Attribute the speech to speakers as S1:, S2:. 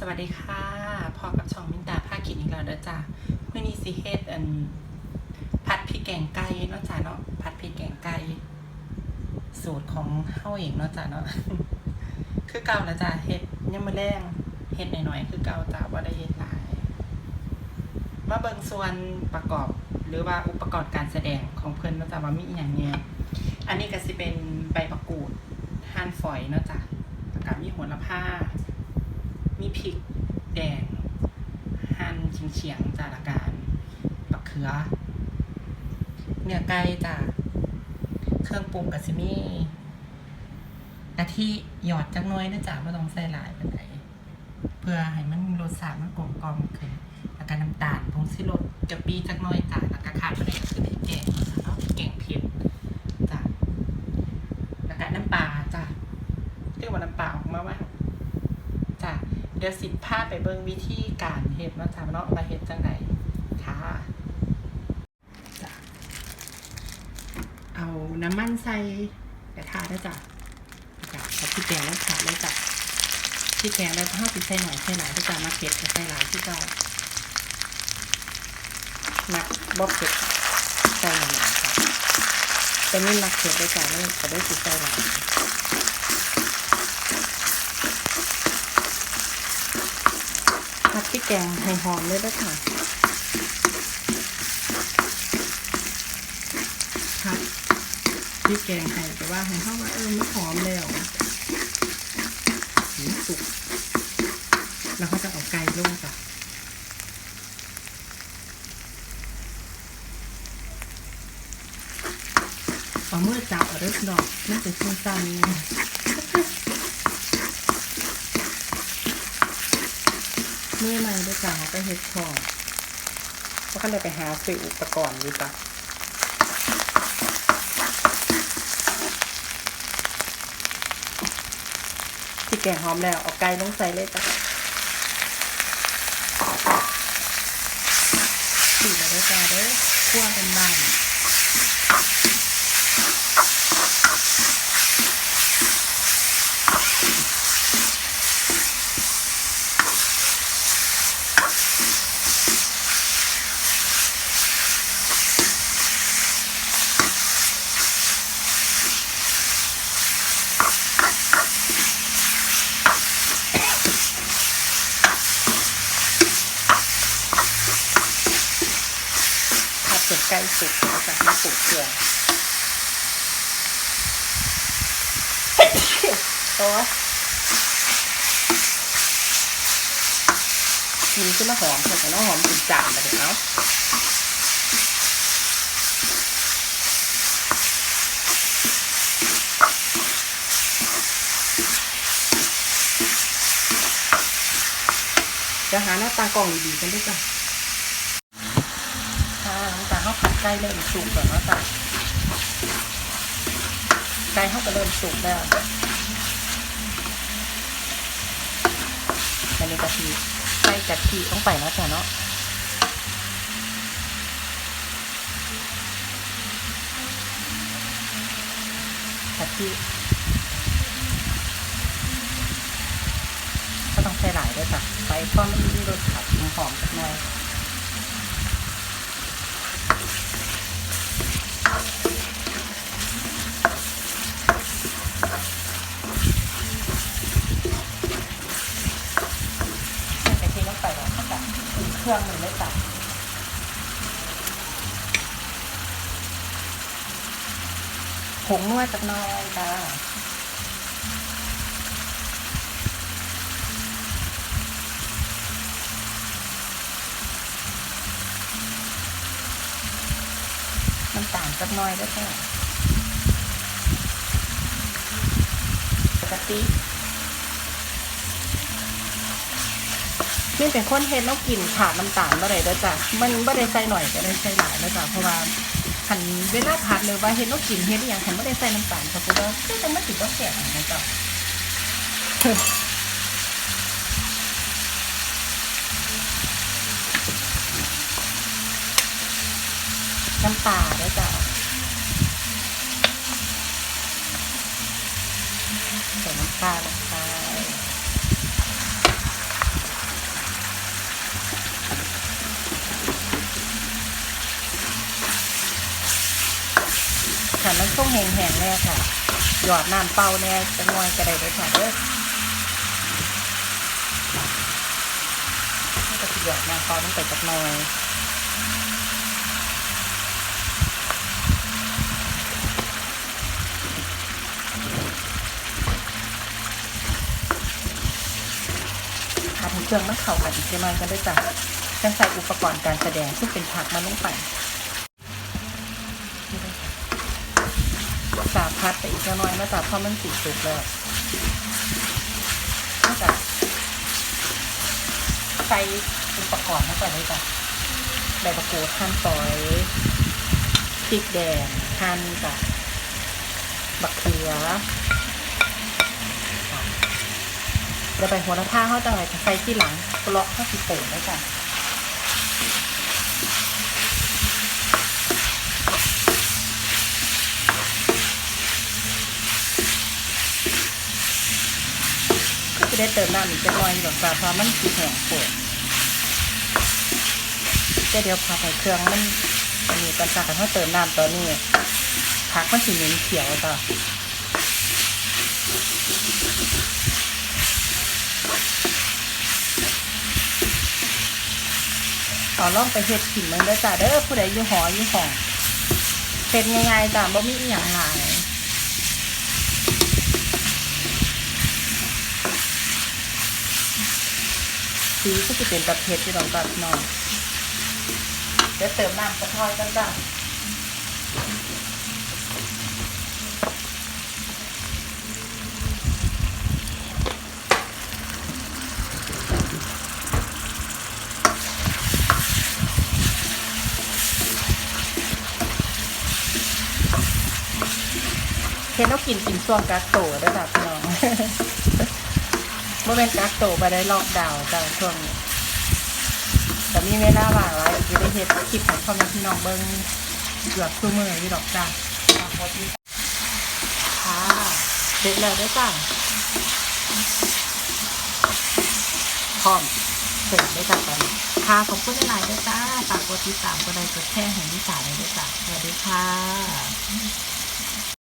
S1: สวัสดีค่ะพอกับช่องมินตาภาคกินอีกแล้วเด้อจ้ะเมื่อนี้สิเฮ็ดอันผัดพริกแกงไก่เนาะจ้ะเนาะผัดพริกแกงไก่สูตรของเฮาเองเนาะจ้ะเนาะคือเก่าแล้วจ้ะเฮ็ดยังมื้อแรงเฮ็ดหน่อยๆคือเก่าจ้ะบ่าได้เฮ็ดหลายมาเบิ่งส่วนประกอบหรือว่าอุปกรณ์การแสดงของเพิ่นเนาะจ้ะว่ามีอย่างเนี่ยอันนี้ก็สิเป็นใบมะกรูดหั่นฝอยเนาะจ้ะแล้วก็มีโหระพา มีพริกแดง หั่นเฉียงๆจาละการบักเขือ เนื้อไก่จ้ะเครื่องปรุงกับซิมีกะทิหยอดจักน้อยนะจ๊ะไม่ต้องใส่หลายปานใดเพื่อให้มันรสชาติมันกลมกล่อมขึ้นแล้วก็น้ำตาลผงสิรสกะปิจักน้อยจ้ะแล้วก็ขาดไปเลยก็คือพริกแกงเนาะพริกแกงเผ็ดจ้ะแล้วก็น้ำปลาจ้ะเรียกว่าน้ำปลาออกมาว่าจ้ะ เดี๋ยวสิพาไปเบิ่งวิธีการเฮ็ดเนาะจ้ะเนาะว่าเฮ็ดจังไดค่ะเอาน้ำมันใส่กระทะด้จ้ะจ้ะเอาพริกแกงแล้วขาดเลยจ้ะพริกแกงแล้วถ้าสิดใส่หน่อยใส่หลายด้วยจ้ะมาเผ็ดใส่หลายที่เก่ามักบ่เผ็ดใส่หน่อยจ้ะแต่นี่มักเผ็ดด้จ้ะแล้วก็ได้สิดใส่หลาย ผัดพ ริกแกงให้หอมเลยด้วยค่ะผัดพริกแกงให้แต่ว่าให้เข้าว่าเออมันหอมแล้วถึงสุกแล้วก็จะเอาไก่ลงจ้ะเอาเมื่อจับเอาเริ่มดอกน่าจะชุ่มสั้นๆ เมื่อไร ด้วยจ้าก็เฮ็ดของเพราะขั้นเลยไปหาซื้ออุปกรณ์ดีป่ะที่แกงหอมแล้วเอาไก่ลงใส่เลยจ้ะสีมาด้วยจ้าเด้อคั่วกันบ้าง ผัดจนไก่สุกแล้วจ้ะมาปรุงเครื่องโอ้กินขึ้นมาหอมเถอะแต่น้องหอมถึงจานมาเดี๋ยเอาจะหาหน้าตากล่องดีๆกันด้วยจ้ะค่ะ จากเขาผัดไก่เริ่มสุกแล้วนะจ้ะไก่เขาก็เริ่มสุกแล้วอันนี้กะทิใส่กะทิลงไปแล้วจ้ะเนาะกะทิก็ต้องใส่หลายด้วยจ้ะไปเพราะมันมีรสชาติหอมๆสักหน่อย ใส่กะทิลงไปแล้วก็แบบเครื่องมันเลยจ้ะ ผงนวดจักหน้อยจ้าน้ำตาลจักหน้อยด้วยจ้ะปกตินี่เป็นคนเฮ็ดแล้วกินขาดน้ำตาลบ่ได้เด้อจ้ะมันบ่ได้ใส่หน่อยก็ได้ใส่หลายเด้อจ้ะเพราะว่า คันเวลาผัดหรือว่าเฮ็ดแล้วกินเฮ็ดอย่างคันบ่ได้ใส่น้ำตาลก็คือว่าคือจะมันสิบ่แซ่บนะจ้ะน้ำปลาด้อจ้ะใส่น้ำปลาลงไป ส่งแห้งๆแน่ค่ะ หยอดน้ำเปล่าแน่จะงอยกระไดเลยค่ะเด้อนี่ก็สิหยอดน้ำเปล่าต้องไปจักหน่อยผัดให้เครื่องมันเข้ากันอีกจักหน่อยกันด้วยจ้ะจังใส่อุปกรณ์การแสดงซึ่งเป็นผักมาลงไป พัดไปอีกน่อยนะจ๊ะเพราะมันสีสุกแล้วก็จะใส่อุปกรณ์มาก่อนเลยจ้ะใบมะกรูดหั่นซอยพริกแดงหั่นจ้ะบักเขือเดี๋ยวไปหัวละท่าเขาจังไรจะใส่ที่หลังกล็อกเข้าสิโป่งได้จ้ะ จะได้เติมน้ำอีกจะน้อยดอกจ้าเพราะมันสีแห้งโป่งก็เดี๋ยวพาไปเครื่องมันอันนี้กันจ้ากันถ้าเติมน้ำตอนนี้ผักมันสีเหม็นเขียวจ้ะเอาล่องไปเฮ็ดกินมันเด้อจ้าเด้อผู้ใดอยู่หออยู่ห้องเป็นง่ายๆจ้าบ่มีอย่างหลาย สีก็จะเป็นประเภทที่เราตัดน้องเดี๋ยวเติมน้ำกระท้อยกันจ้าเห็นเรากินกินช่วงกักโตเด้อจ้าพี่น้อง บ่เป็นกักโตไปได้ลอกดาวน์จ้าช่วงนี้แต่มีเวลาว่างแล้วจะได้เฮ็ดคลิปให้พ่อแม่พี่น้องเบิ่งเกือบทุกมื้ออยู่ดอกจ้าค่ะเสร็จแล้วเด้อจ้าพร้อมเสร็จได้จ้าตอนนี้ค่ะขอบคุณหลายๆด้อจ้าฝากกดติดตามกดไลค์กดแชร์ให้ดิฉันเลยด้อจ้าสวัสดีค่ะ